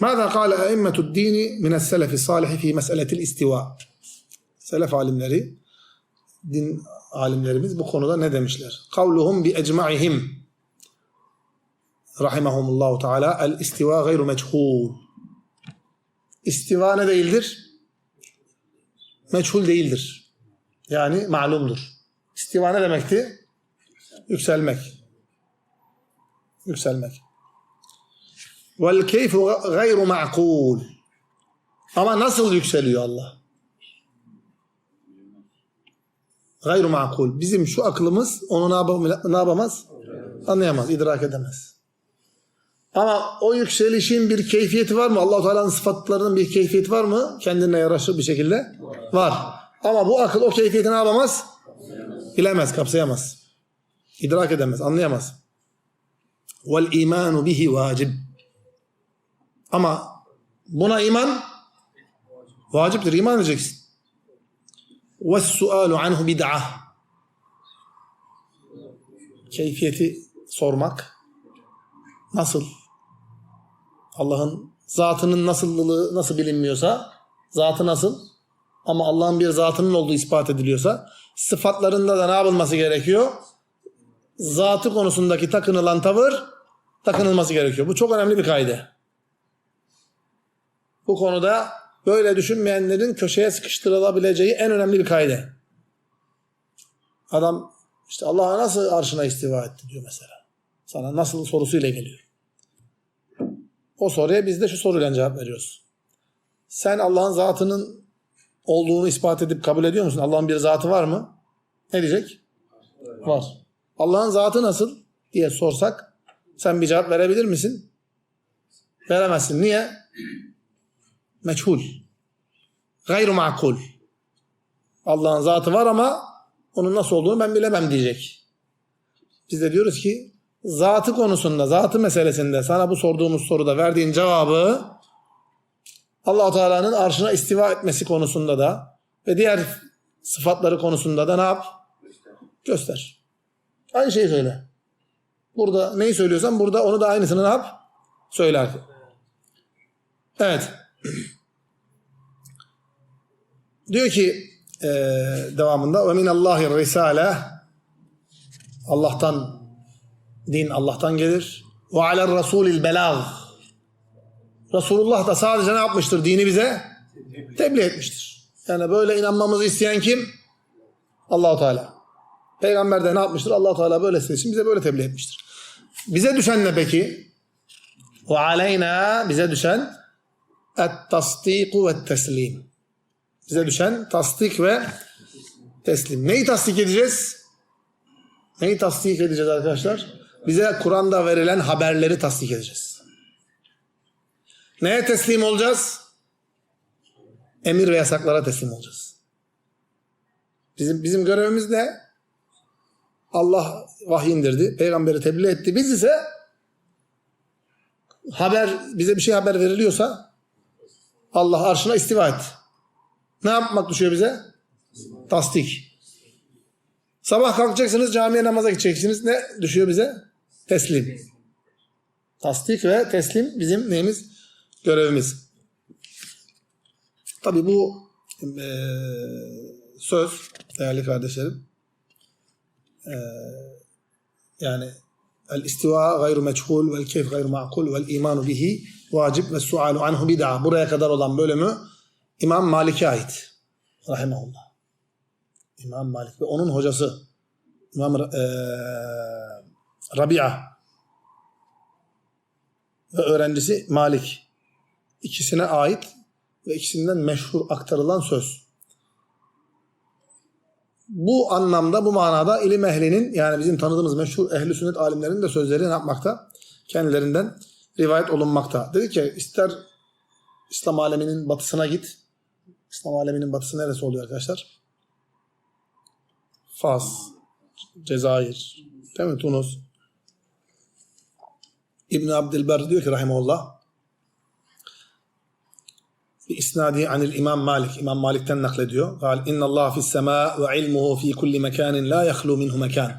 ماذا قال أئمة الدين من السلف الصالح في مسألة الاستواء Selef alimleri, din alimlerimiz bu konuda ne demişler? Kavluhum bi ecma'ihim rahimahumullahu teala el istiva gayru meçhul. İstiva ne değildir? Meçhul değildir. Yani malumdur. İstiva ne demekti? Yükselmek. Yükselmek. Vel keyfu gayru ma'kul. Ama nasıl yükseliyor Allah? Gayru ma'kul. Bizim şu aklımız onu ne, yapam- ne yapamaz? Anlayamaz, idrak edemez. Ama o yükselişin bir keyfiyeti var mı? Allah-u Teala'nın sıfatlarının bir keyfiyeti var mı? Kendine yaraşır bir şekilde. Var. Ama bu akıl o keyfiyeti ne yapamaz? Bilemez, kapsayamaz. İdrak edemez, anlayamaz. Vel imanu bihi vacib. Ama buna iman vaciptir. iman edeceksin. Sualu anhu bid'ah. Keyfiyeti sormak. Nasıl? Allah'ın zatının nasıllılığı nasıl bilinmiyorsa, zatı nasıl? Ama Allah'ın bir zatının olduğu ispat ediliyorsa, sıfatlarında da ne yapılması gerekiyor? Zatı konusundaki takınılan tavır takınılması gerekiyor. Bu çok önemli bir kaide. Bu konuda böyle düşünmeyenlerin köşeye sıkıştırılabileceği en önemli bir kaide. Adam işte Allah'a nasıl arşına istiva etti diyor mesela. Sana nasıl sorusuyla geliyor. O soruya biz de şu soruyla cevap veriyoruz. Sen Allah'ın zatının olduğunu ispat edip kabul ediyor musun? Allah'ın bir zatı var mı? Ne diyecek? Var. Allah'ın zatı nasıl diye sorsak sen bir cevap verebilir misin? Veremezsin. Niye? Meçhul. Gayru makul. Allah'ın zatı var ama onun nasıl olduğunu ben bilemem diyecek. Biz de diyoruz ki zatı konusunda, zatı meselesinde sana bu sorduğumuz soruda verdiğin cevabı allah Teala'nın arşına istiva etmesi konusunda da ve diğer sıfatları konusunda da ne yap? Göster. Aynı şeyi söyle. Burada neyi söylüyorsan burada onu da aynısını ne yap? Söyle. Evet. Diyor ki e, devamında ve minallahi risale Allah'tan din Allah'tan gelir. Ve alel rasulil belag Resulullah da sadece ne yapmıştır? Dini bize tebliğ etmiştir. Yani böyle inanmamızı isteyen kim? Allahu Teala. Peygamber de ne yapmıştır? Allahu Teala böyle için bize böyle tebliğ etmiştir. Bize düşen ne peki? Ve aleyna bize düşen et tasdiku ve teslim. Bize düşen tasdik ve teslim. Neyi tasdik edeceğiz? Neyi tasdik edeceğiz arkadaşlar? Bize Kur'an'da verilen haberleri tasdik edeceğiz. Neye teslim olacağız? Emir ve yasaklara teslim olacağız. Bizim bizim görevimiz ne? Allah vahiy indirdi, peygamberi tebliğ etti. Biz ise haber bize bir şey haber veriliyorsa Allah arşına istiva et. Ne yapmak düşüyor bize? Tasdik. Sabah kalkacaksınız camiye namaza gideceksiniz. Ne düşüyor bize? Teslim. Tasdik ve teslim bizim neyimiz? Görevimiz. Tabi bu e, söz değerli kardeşlerim e, yani el istiva gayru meçhul vel keyf gayru ma'kul vel imanu bihi vacib ve sualu anhu bid'a. Buraya kadar olan bölümü İmam Malik'e ait. Rahimahullah. İmam Malik ve onun hocası İmam e, Rabia ve öğrencisi Malik. İkisine ait ve ikisinden meşhur aktarılan söz. Bu anlamda, bu manada ilim ehlinin yani bizim tanıdığımız meşhur ehli sünnet alimlerinin de sözleri ne yapmakta? Kendilerinden rivayet olunmakta. Dedi ki ister İslam aleminin batısına git. İslam aleminin batısı neresi oluyor arkadaşlar? Fas, Cezayir, değil mi? Tunus. İbn Abdülber diyor ki rahimullah bir isnadi anil İmam Malik. İmam Malik'ten naklediyor. Gal inna Allah fi's sema ve ilmuhu fi kulli mekanin la yahlu minhu mekan.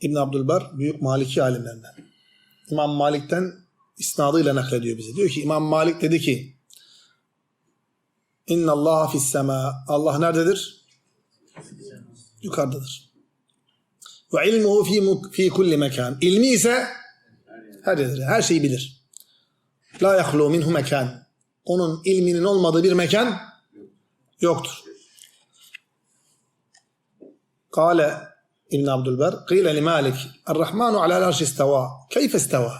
İbn Abdülber büyük Maliki alimlerinden. İmam Malik'ten isnadıyla naklediyor bize. Diyor ki İmam Malik dedi ki İnna Allah fis sema. Allah nerededir? Yukarıdadır. Ve ilmuhu fi, fi kulli mekan. İlmi ise her yerdir. Her şeyi bilir. La yahlu minhu mekan. Onun ilminin olmadığı bir mekan yoktur. Kale İbn Abdülber, kıyle li Malik, Er-Rahmanu alel arş isteva. Keyfe isteva?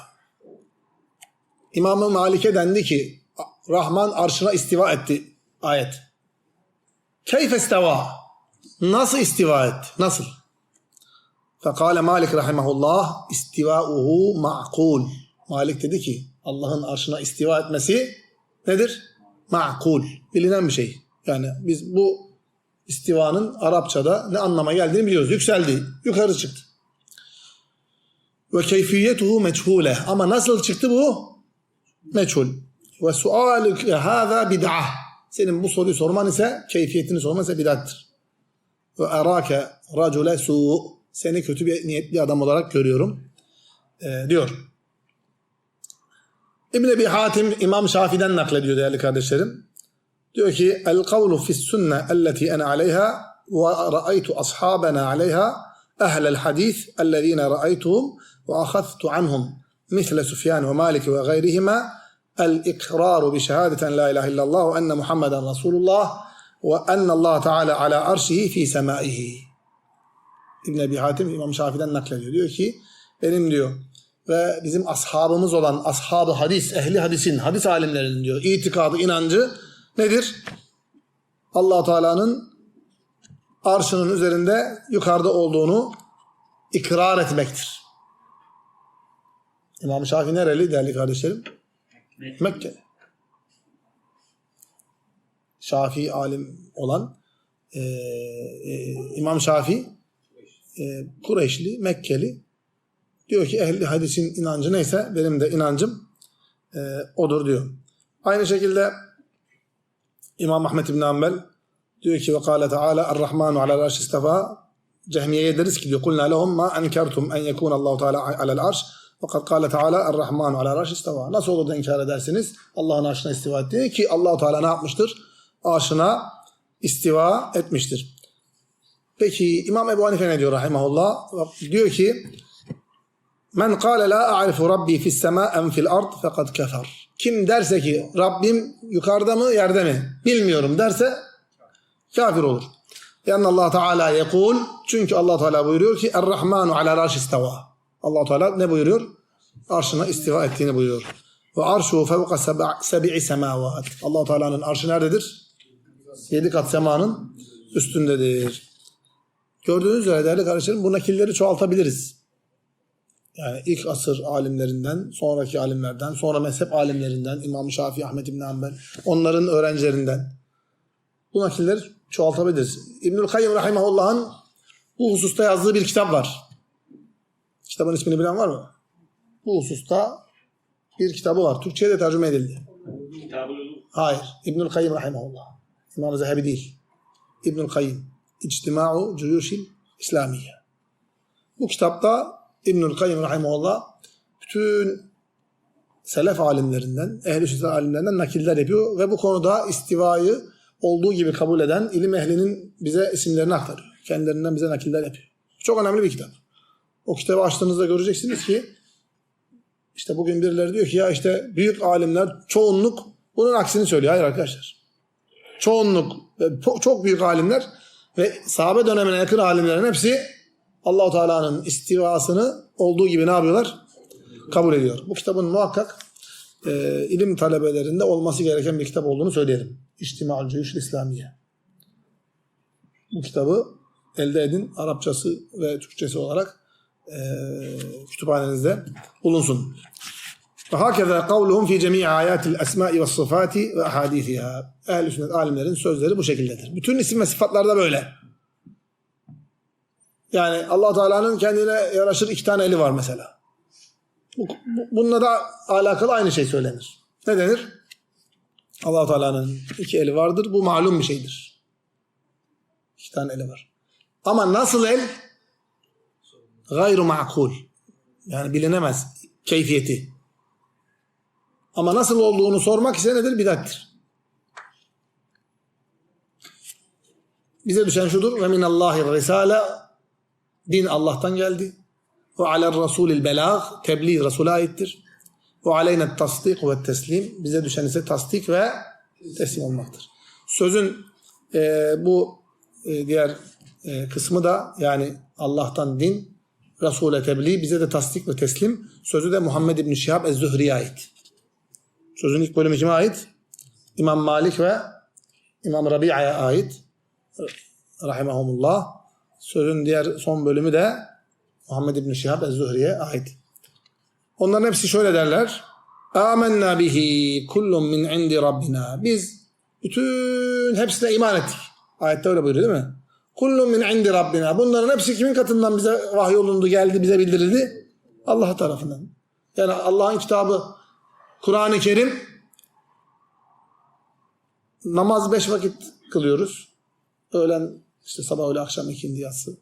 İmam-ı Malik'e dendi ki, Rahman arşına istiva etti ayet. Keyfe isteva? Nasıl istiva etti? Nasıl? Fekale Malik rahimahullah istivauhu ma'kul. Malik dedi ki Allah'ın arşına istiva etmesi nedir? Ma'kul. Bilinen bir şey. Yani biz bu istivanın Arapçada ne anlama geldiğini biliyoruz. Yükseldi, yukarı çıktı. Ve keyfiyetuhu meçhule. Ama nasıl çıktı bu? Meçhul. Ve sualuke hâzâ bid'ah. Senin bu soruyu sorman ise, keyfiyetini sorman ise bid'attır. Ve erâke racule su. Seni kötü bir niyetli adam olarak görüyorum. Ee, diyor. İbn Ebi Hatim İmam Şafi'den naklediyor değerli kardeşlerim. Diyor ki el kavlu fis sünne elleti ene aleyha ve ra'aytu ashabana aleyha ehlel hadis ellezine ra'aytuhum ve ahadtu anhum misle Süfyan ve Malik ve gayrihima el ikraru bi şehadeten la ilahe illallah ve enne Muhammeden Resulullah ve enne Allah Teala ala arşihi fi semaihi. İbn Ebi Hatim İmam Şafi'den naklediyor. Diyor ki benim diyor ve bizim ashabımız olan ashabı hadis, ehli hadisin, hadis alimlerinin diyor itikadı, inancı nedir? allah Teala'nın arşının üzerinde yukarıda olduğunu ikrar etmektir. İmam Şafii nereli değerli kardeşlerim? Mekke. Şafii alim olan e, e, İmam Şafii e, Kureyşli, Mekkeli diyor ki ehli hadisin inancı neyse benim de inancım e, odur diyor. Aynı şekilde İmam Ahmet İbn Hanbel diyor ki ve kâle teâlâ er-Rahmanu alel arş istefa Cehmiye'ye deriz ki diyor kulna lehum ma enkertum en yekûne Allahu Teala arş fakat kâle teâlâ er-Rahmanu alel arş istefa Nasıl olur da inkar edersiniz Allah'ın arşına istiva ettiğini ki Allahu Teala ne yapmıştır? Arşına istiva etmiştir. Peki İmam Ebu Hanife ne diyor rahimahullah? Diyor ki Men kâle la a'rifu rabbi fis semâ en fil ard fekad kefer. Kim derse ki Rabbim yukarıda mı yerde mi bilmiyorum derse kafir olur. Yani Allah Teala yekul çünkü Allah Teala buyuruyor ki Er-Rahmanu ala arş isteva. Allah Teala ne buyuruyor? Arşına istiva ettiğini buyuruyor. Ve arşu fevka sebi'i semavat. Allah Teala'nın arşı nerededir? Yedi kat semanın üstündedir. Gördüğünüz üzere değerli kardeşlerim bu nakilleri çoğaltabiliriz. Yani ilk asır alimlerinden, sonraki alimlerden, sonra mezhep alimlerinden, İmam Şafii, Ahmet İbn Hanbel, onların öğrencilerinden. Bu nakilleri çoğaltabiliriz. İbnül Kayyım Rahimahullah'ın bu hususta yazdığı bir kitap var. Kitabın ismini bilen var mı? Bu hususta bir kitabı var. Türkçe'ye de tercüme edildi. Hayır. İbnül Kayyım Rahimahullah. İmam Zehebi değil. İbnül Kayyım. İctima'u Cuyuşil İslamiye. Bu kitapta İbnül Kayyım Rahimahullah bütün selef alimlerinden, ehl-i sünnet alimlerinden nakiller yapıyor ve bu konuda istivayı olduğu gibi kabul eden ilim ehlinin bize isimlerini aktarıyor. Kendilerinden bize nakiller yapıyor. Çok önemli bir kitap. O kitabı açtığınızda göreceksiniz ki işte bugün birileri diyor ki ya işte büyük alimler çoğunluk bunun aksini söylüyor. Hayır arkadaşlar. Çoğunluk ve çok büyük alimler ve sahabe dönemine yakın alimlerin hepsi Allahu Teala'nın istivasını olduğu gibi ne yapıyorlar? Kabul ediyor. Bu kitabın muhakkak e, ilim talebelerinde olması gereken bir kitap olduğunu söyleyelim. İçtima'ül Ceyşül İslamiye. Bu kitabı elde edin. Arapçası ve Türkçesi olarak e, kütüphanenizde bulunsun. Ve hakeza kavluhum fi cemii ayatil esma'i ve sıfati ve ahadithiha. Ehl-i sünnet alimlerin sözleri bu şekildedir. Bütün isim ve sıfatlarda böyle. Yani allah Teala'nın kendine yaraşır iki tane eli var mesela. Bu, bu, bununla da alakalı aynı şey söylenir. Ne denir? allah Teala'nın iki eli vardır. Bu malum bir şeydir. İki tane eli var. Ama nasıl el? Gayru ma'kul. Yani bilinemez keyfiyeti. Ama nasıl olduğunu sormak ise nedir? Bidattir. Bize düşen şudur. Ve minallahi risale din Allah'tan geldi. Ve alel rasulil belag tebliğ Resul'a aittir. Ve aleyne tasdik ve teslim. Bize düşen ise tasdik ve teslim olmaktır. Sözün e, bu e, diğer e, kısmı da yani Allah'tan din, Resul'e tebliğ, bize de tasdik ve teslim. Sözü de Muhammed İbn Şihab Ez-Zühri'ye ait. Sözün ilk bölümü kime ait? İmam Malik ve İmam Rabi'a'ya ait. Rahimahumullah. Sözün diğer son bölümü de Muhammed İbn Şihab Ez-Zühri'ye ait. Onların hepsi şöyle derler. Âmennâ bihi kullun min indi rabbina. Biz bütün hepsine iman ettik. Ayette öyle buyuruyor değil mi? Kullun min indi rabbina. Bunların hepsi kimin katından bize vahyolundu, geldi, bize bildirildi? Allah tarafından. Yani Allah'ın kitabı Kur'an-ı Kerim namaz beş vakit kılıyoruz. Öğlen işte sabah öğle akşam ikindi yatsı.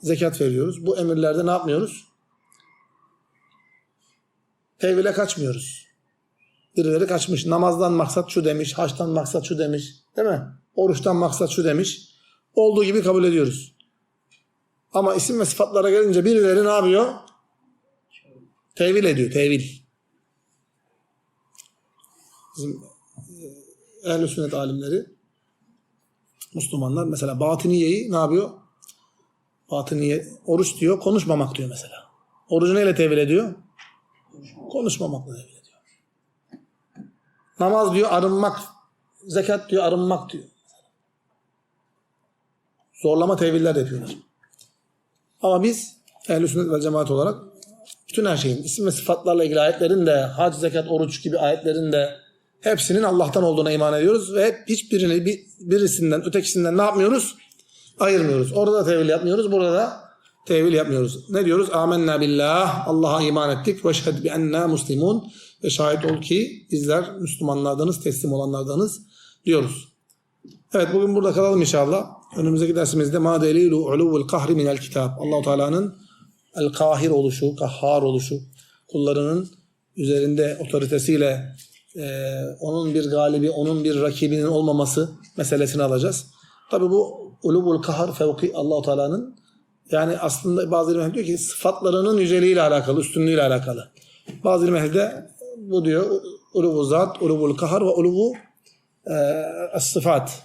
Zekat veriyoruz. Bu emirlerde ne yapmıyoruz? Tevhile kaçmıyoruz. Birileri kaçmış. Namazdan maksat şu demiş. Haçtan maksat şu demiş. Değil mi? Oruçtan maksat şu demiş. Olduğu gibi kabul ediyoruz. Ama isim ve sıfatlara gelince birileri ne yapıyor? Tevil ediyor. Tevil. Bizim e, ehl sünnet alimleri Müslümanlar mesela batıniyeyi ne yapıyor? Batıniye oruç diyor, konuşmamak diyor mesela. Orucu neyle tevil ediyor? Konuşmamakla tevil ediyor. Namaz diyor arınmak, zekat diyor arınmak diyor. Zorlama teviller yapıyorlar. Ama biz ehl sünnet ve cemaat olarak bütün her şeyin isim ve sıfatlarla ilgili ayetlerin de hac, zekat, oruç gibi ayetlerin de hepsinin Allah'tan olduğuna iman ediyoruz ve hep hiçbirini bir, birisinden ötekisinden ne yapmıyoruz? Ayırmıyoruz. Orada da tevil yapmıyoruz. Burada da tevil yapmıyoruz. Ne diyoruz? Amenna billah. Allah'a iman ettik. Ve şehid bi enna muslimun. Ve şahit ol ki bizler Müslümanlardanız, teslim olanlardanız diyoruz. Evet bugün burada kalalım inşallah. Önümüzdeki dersimizde ma delilu uluvul kahri minel kitap. Allahu Teala'nın el kahir oluşu, kahhar oluşu, kullarının üzerinde otoritesiyle e, onun bir galibi, onun bir rakibinin olmaması meselesini alacağız. Tabi bu ulubul kahar fevki Allahu Teala'nın yani aslında bazı ilimler diyor ki sıfatlarının yüceliğiyle alakalı, üstünlüğüyle alakalı. Bazı ilimlerde bu diyor ulubu zat, ulubul kahar ve ulubu e, sıfat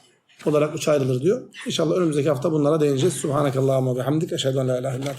olarak üç ayrılır diyor. İnşallah önümüzdeki hafta bunlara değineceğiz. Subhanakallahumma ve hamdik. Eşhedü en la ilahe illa.